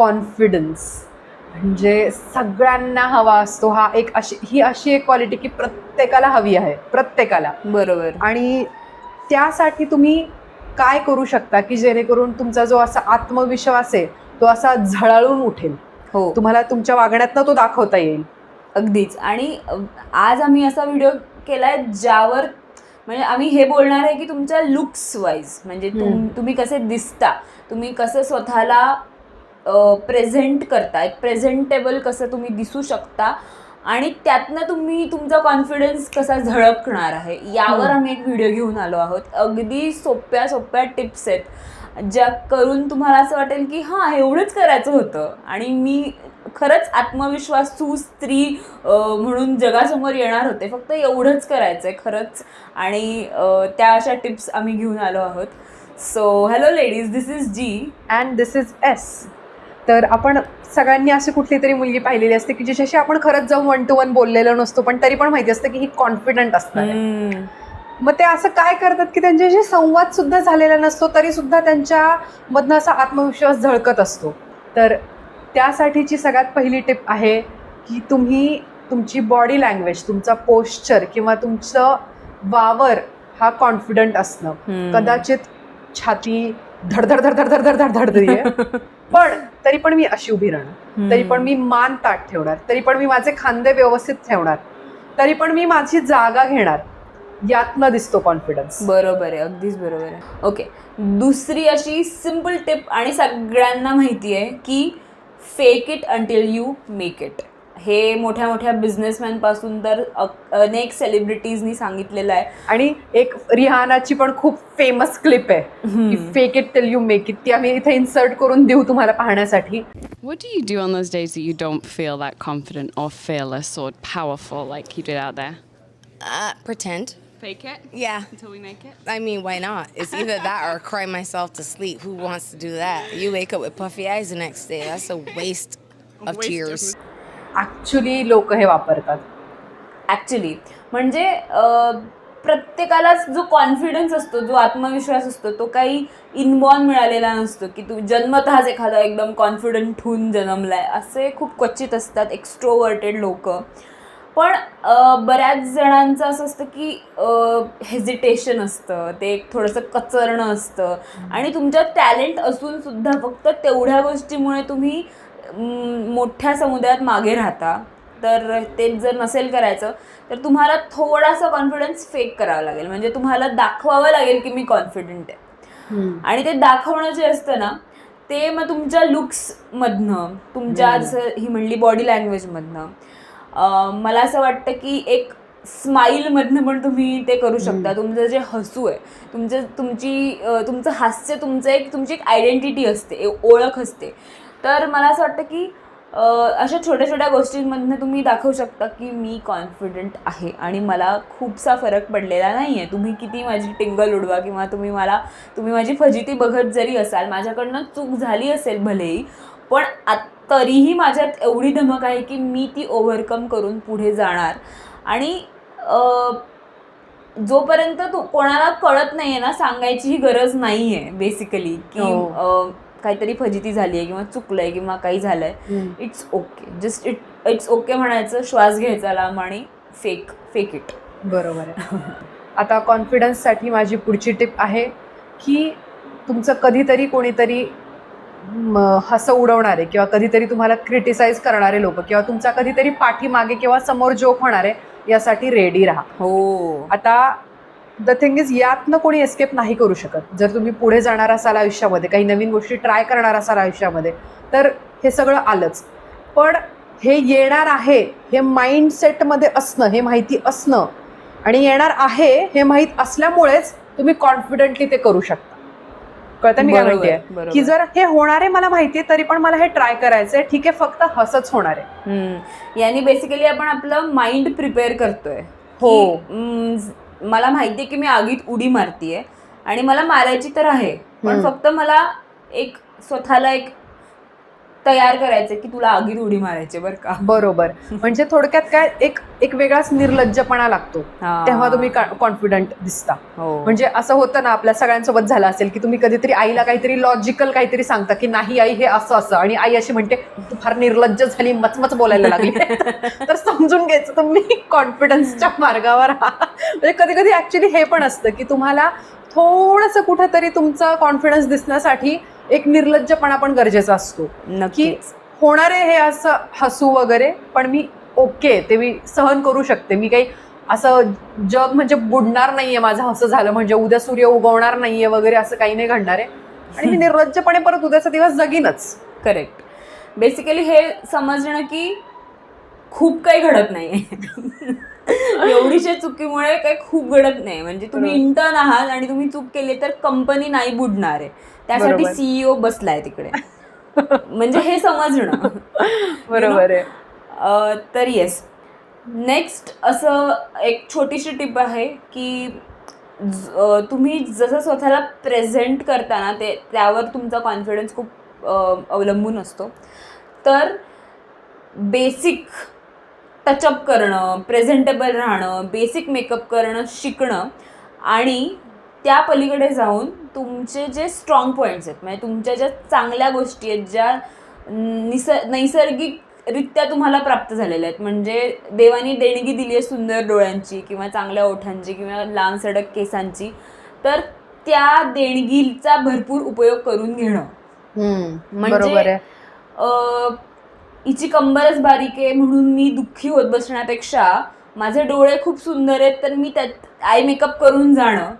Confidence म्हणजे सगळ्यांना हवा असतो हा एक अशी ही अशी एक क्वालिटी की प्रत्येकाला हवी आहे प्रत्येकाला. बरोबर. आणि त्यासाठी तुम्ही काय करू शकता की जेणेकरून तुमचा जो असा आत्मविश्वास आहे तो असा झळाळून उठेल? हो. तुम्हाला तुमच्या वागण्यातनं तो दाखवता येईल. अगदीच. आणि आज आम्ही असा व्हिडिओ केलाय ज्यावर म्हणजे आम्ही हे बोलणार आहे की तुमच्या लुक्स वाईज म्हणजे तुम. तुम्ही कसे दिसता तुम्ही कसं स्वतःला प्रेझेंट करता एक प्रेझेंटेबल कसं तुम्ही दिसू शकता आणि त्यातनं तुम्ही तुमचा कॉन्फिडन्स कसा झळकणार आहे यावर हम्म. आम्ही एक व्हिडिओ घेऊन आलो आहोत. अगदी सोप्या सोप्या टिप्स आहेत. ज्या करून तुम्हाला असं वाटेल की हां एवढंच करायचं होतं. आणि मी खरंच आत्मविश्वासू स्त्री अं, म्हणून जगासमोर येणार होते. फक्त एवढंच करायचं आहे खरंच. आणि त्या अशा टिप्स आम्ही घेऊन आलो आहोत. So hello ladies this is G and this is S तर आपण सगळ्यांनी अशी कुठली तरी मुलगी पाहिलेली असते की जिच्याशी आपण खरंच जाऊन वन टू वन बोललेलो नसतो पण तरी पण माहिती असतं की ही कॉन्फिडंट असणार आहे. मग ते असं काय करतात की त्यांच्याशी संवाद सुद्धा झालेला नसतो तरी सुद्धा त्यांच्या मधनं असा आत्मविश्वास झळकत असतो. तर त्यासाठीची सगळ्यात पहिली टिप आहे की तुम्ही तुमची बॉडी लँग्वेज तुमचा पोश्चर किंवा तुमचं वावर हा कॉन्फिडंट असणं. कदाचित छाती धडधड धडधड धडधड धडधडते पण तरी पण मी अशी उभी राहणार. तरी पण मी मान ताट ठेवणार. तरी पण मी माझे खांदे व्यवस्थित ठेवणार. तरी पण मी माझी जागा घेणार. यातनं दिसतो कॉन्फिडन्स बरोबर आहे. अगदीच बरोबर आहे. ओके दुसरी अशी सिंपल टिप आणि सगळ्यांना माहिती आहे की fake it until you make it हे मोठ्या मोठ्या बिझनेसमॅनपासून तर अनेक सेलिब्रिटीजनी सांगितलेलं आहे आणि एक रिहानाची पण खूप फेमस क्लिप आहे की fake it till you make it ती आम्ही इथे इन्सर्ट करून देऊ तुम्हाला पाहण्यासाठी What do you do on those days that you don't feel that confident or fearless or powerful like you did out there? Uh, pretend. Fake it Yeah. until we make it. I mean, why not? It's either that or cry myself to sleep. Who wants to do that? You wake up with puffy eyes the next day. That's a waste of tears. Actually लोक हे वापरतात. Actually म्हणजे प्रत्येकालाच जो confidence असतो जो आत्मविश्वास असतो तो काही इनबॉर्न मिळालेला नसतो की तू जन्मतःच एखादा एकदम कॉन्फिडंट होऊन जन्मलाय. असे खूप क्वचित असतात एक्स्ट्रोवर्टेड लोक. पण बऱ्याच जणांचं असं असतं की हेजिटेशन असतं ते एक थोडंसं कचरणं असतं. आणि तुमच्यात टॅलेंट असून सुद्धा फक्त तेवढ्या गोष्टीमुळे तुम्ही मोठ्या समुदायात मागे राहता तर ते जर नसेल करायचं तर तुम्हाला थोडासा कॉन्फिडन्स फेक करावा लागेल. म्हणजे तुम्हाला दाखवावं लागेल की मी कॉन्फिडंट आहे. आणि ते दाखवणं जे असतं ना ते मग तुमच्या लुक्समधनं तुमच्या जसं ही म्हणली बॉडी लँग्वेजमधनं मला असं वाटतं की एक स्माईलमधनं पण तुम्ही ते करू शकता. तुमचं जे हसू आहे तुमचं तुमची तुमचं हास्य तुमचं एक तुमची एक आयडेंटिटी असते ओळख असते. तर मला असं वाटतं की अशा छोट्या छोट्या गोष्टींमधनं तुम्ही दाखवू शकता की मी कॉन्फिडंट आहे आणि मला खूपसा फरक पडलेला नाही आहे तुम्ही किती माझी टिंगल उडवा किंवा तुम्ही मला तुम्ही माझी फजिती बघत जरी असाल माझ्याकडनं चूक झाली असेल भलेही पण आत- तरीही माझ्यात एवढी धमक आहे की मी ती ओव्हरकम करून पुढे जाणार आणि जोपर्यंत तो कोणाला कळत नाहीये ना सांगायचीही गरज नाही आहे बेसिकली की हो. काहीतरी फजिती झाली आहे किंवा चुकलंय किंवा काही झालंय it's okay just it it's okay म्हणायचं श्वास घ्यायचा लांब आणि फेक फेक इट बरोबर आहे. आता कॉन्फिडन्ससाठी माझी पुढची टिप आहे की तुमचं कधीतरी कोणीतरी हसं उडवणारे किंवा कधीतरी तुम्हाला क्रिटिसाइज करणारे लोक किंवा तुमचा कधीतरी पाठीमागे किंवा समोर जोक होणारे यासाठी रेडी राहा. हो. आता द थिंग इज यातनं कोणी एस्केप नाही करू शकत जर तुम्ही पुढे जाणार असाल आयुष्यामध्ये काही नवीन गोष्टी ट्राय करणार असाल आयुष्यामध्ये तर हे सगळं आलंच पण हे येणार आहे हे माइंडसेटमध्ये असणं हे माहिती असणं आणि येणार आहे हे माहीत असल्यामुळेच तुम्ही कॉन्फिडेंटली ते करू शकता कळतं मी काय बरोबर. की जर हे होणार आहे मला माहिती आहे तरी पण मला हे ट्राय करायचंय ठीक आहे फक्त हसच होणार आहे. यानी बेसिकली आपण आपलं माइंड प्रिपेअर करतोय हो. मला माहितीये की मी आगीत उडी मारतीये आणि मला मारायची तर आहे पण. फक्त मला एक स्वतःला एक तयार करायचं की तुला आगीत उडी मारायची बरं का? बरोबर. म्हणजे थोडक्यात काय एक एक वेगळाच निर्लज्जपणा लागतो. तेव्हा तुम्ही कॉन्फिडंट दिसता. हो. म्हणजे असं होतं ना आपल्या सगळ्यांसोबत झालं असेल की तुम्ही कधीतरी आईला काहीतरी लॉजिकल काहीतरी सांगता की नाही आई हे असं असं. आणि आई अशी म्हणते तू फार निर्लज्ज झाली मचमच बोलायला लागली. तर समजून घ्यायचं तुम्ही कॉन्फिडन्सच्या मार्गावर. म्हणजे कधी कधी ऍक्च्युली हे पण असतं की तुम्हाला थोडंसं कुठंतरी तुमचा कॉन्फिडन्स दिसण्यासाठी एक निर्लज्जपणा पण गरजेचा असतो. की होणारे हे असं हसू वगैरे पण मी ओके ते मी सहन करू शकते. मी काही असं जग म्हणजे बुडणार नाहीये माझं असं झालं म्हणजे उद्या सूर्य उगवणार नाहीये वगैरे असं काही नाही घडणार आहे. आणि मी निर्लज्जपणे परत उद्याचा दिवस जगीनच. करेक्ट बेसिकली हे समजणं की खूप काही घडत नाही एवढीशा चुकीमुळे काही खूप घडत नाही. म्हणजे तुम्ही. इंटर्न आहात आणि तुम्ही चूक केली तर कंपनी नाही बुडणार आहे. त्यासाठी. सीईओ बसलाय तिकडे. म्हणजे हे समजणं. बरोबर आहे. तर येस नेक्स्ट असं एक छोटीशी टिप आहे की तुम्ही जसं स्वतःला प्रेझेंट करताना ते त्यावर तुमचा कॉन्फिडन्स खूप अवलंबून असतो. तर बेसिक टचअप करणं प्रेझेंटेबल राहणं बेसिक मेकअप करणं शिकणं आणि त्या पलीकडे जाऊन तुमचे जे स्ट्रॉंग पॉईंट्स आहेत म्हणजे तुमच्या ज्या चांगल्या गोष्टी आहेत ज्या निस नैसर्गिकरित्या तुम्हाला प्राप्त झालेल्या आहेत म्हणजे देवानी देणगी दिली आहे सुंदर डोळ्यांची किंवा चांगल्या ओठांची किंवा लांब सडक केसांची तर त्या देणगीचा भरपूर उपयोग करून घेणं. म्हणजे बरोबर आहे. अ, हिची कंबरच बारीक आहे म्हणून मी दुःखी होत बसण्यापेक्षा माझे डोळे खूप सुंदर आहेत तर मी त्यात आय मेकअप करून जाणं.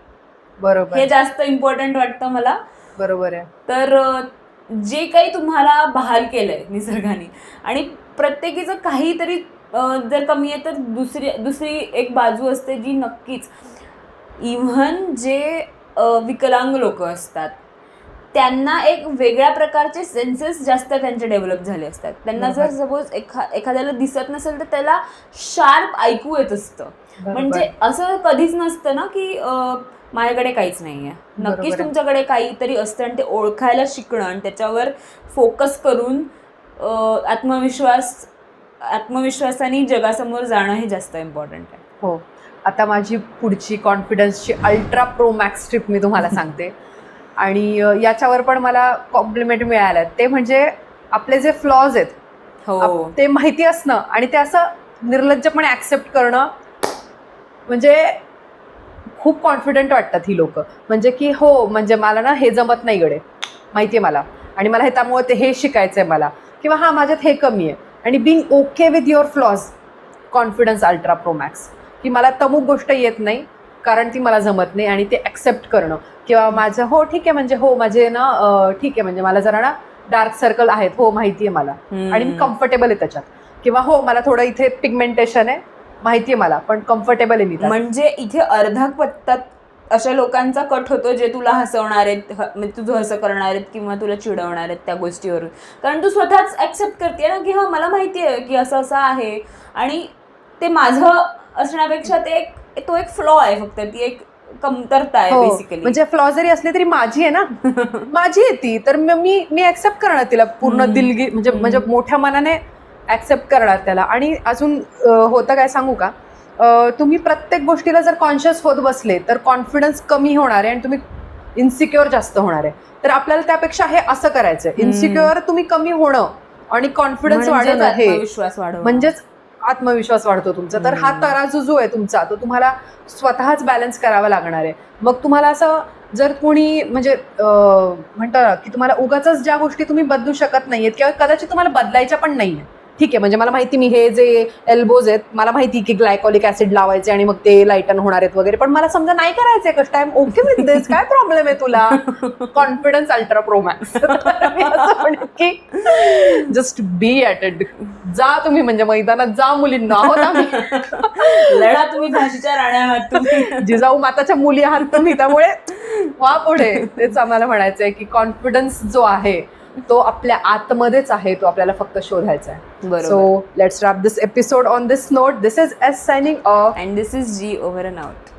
बरोबर. हे जास्त इम्पॉर्टंट वाटतं मला. बरोबर आहे. तर जे काही तुम्हाला बहाल केलंय निसर्गाने आणि प्रत्येकीचं काहीतरी जर कमी आहे तर दुसरी दुसरी एक बाजू असते जी नक्कीच. इव्हन जे विकलांग लोक असतात त्यांना एक वेगळ्या प्रकारचे सेन्सेस जास्त त्यांचे डेव्हलप झाले असतात. त्यांना जर सपोज एखा एखाद्याला दिसत नसेल तर त्याला शार्प ऐकू येत असतं. म्हणजे असं कधीच नसतं ना की माझ्याकडे काहीच नाही आहे नक्कीच. तुमच्याकडे काहीतरी असतं आणि ते ओळखायला शिकणं आणि त्याच्यावर फोकस करून आत्मविश्वास आत्मविश्वासाने जगासमोर जाणं हे जास्त इम्पॉर्टंट आहे. हो. आता माझी पुढची कॉन्फिडन्सची अल्ट्रा प्रो मॅक्स ट्रिप मी तुम्हाला सांगते. आणि याच्यावर पण मला कॉम्प्लिमेंट मिळाल्या ते म्हणजे आपले जे फ्लॉज आहेत हो. ते माहिती असणं आणि ते असं निर्लज्जपणे ॲक्सेप्ट करणं म्हणजे खूप कॉन्फिडंट वाटतात ही लोक. म्हणजे की हो म्हणजे मला ना हे जमत नाही गडे. माहिती आहे मला. आणि मला हे त्यामुळे ते हे शिकायचं आहे मला. किंवा हा माझ्यात हे कमी आहे. आणि being okay with your flaws confidence ultra pro max की मला तमुक गोष्ट येत नाही कारण ती मला जमत नाही आणि ते ॲक्सेप्ट करणं. किंवा माझं हो ठीक आहे म्हणजे हो माझे ना ठीक आहे म्हणजे मला जरा ना डार्क सर्कल आहेत. हो माहिती आहे मला. आणि मी कम्फर्टेबल आहे त्याच्यात. किंवा हो मला थोडं इथे पिगमेंटेशन आहे. माहिती आहे मला पण कम्फर्टेबल आहे मी. म्हणजे इथे अर्धा पत्तात अशा लोकांचा कट होतो जे तुला हसवणार आहेत म्हणजे तुझं हसं करणार आहेत किंवा तुला चिडवणार आहेत त्या गोष्टीवरून. कारण तू स्वतःच ऍक्सेप्ट करते ना की हा मला माहिती आहे की असं असं आहे. आणि ते माझं असण्यापेक्षा ते एक तो एक फ्लॉ आहे फक्त ती एक कमतरता आहे हो, बेसिकली म्हणजे फ्लॉ जरी असली तरी माझी आहे ना? माझी आहे ती. तर म- मी मी ऍक्सेप्ट करणार तिला पूर्ण. दिलगी म्हणजे म्हणजे मोठ्या मनाने ऍक्सेप्ट करणार त्याला. आणि अजून अं, होतं काय सांगू का? अं, तुम्ही प्रत्येक गोष्टीला जर कॉन्शियस होत बसले तर कॉन्फिडन्स कमी होणार आहे आणि तुम्ही इन्सिक्युअर जास्त होणार आहे. तर आपल्याला त्यापेक्षा हे असं करायचं. इन्सिक्युअर तुम्ही कमी होणं आणि कॉन्फिडन्स वाढणं हे. विश्वास वाढव म्हणजेच आत्मविश्वास वाढतो तुमचा. तर हा. तराजू जो आहे तुमचा तो तुम्हाला स्वतःच बॅलन्स करावा लागणार आहे. मग तुम्हाला असं जर कोणी म्हणजे अं, म्हणतो ना की तुम्हाला उगाच ज्या गोष्टी तुम्ही बदलू शकत नाहीयेत किंवा कदाचित तुम्हाला बदलायच्या पण नाहीये ठीक आहे म्हणजे मला माहिती मी हे जे एल्बोज आहेत मला माहिती की ग्लायकॉलिक ऍसिड लावायचे आणि मग ते लाईटन होणार आहेत वगैरे. पण मला समजा नाही करायचंय कष्ट टाइम ओके विथ दिस काय प्रॉब्लेम आहे तुला? कॉन्फिडन्स अल्ट्रा प्रो मॅक्स की जस्ट बी ॲट इट जा तुम्ही म्हणजे मैदानात जा मुलींना. आहोत लढा तुम्ही झाशीच्या राण्या आहात तुम्ही. जिजाऊ माताच्या मुली आहात तुम्ही त्यामुळे वा पुढे. तेच आम्हाला म्हणायचंय की कॉन्फिडन्स जो आहे तो आपल्या आतमध्येच आहे तो आपल्याला फक्त शोधायचा आहे. So let's wrap this episode on this note this is S signing off and this is G over and out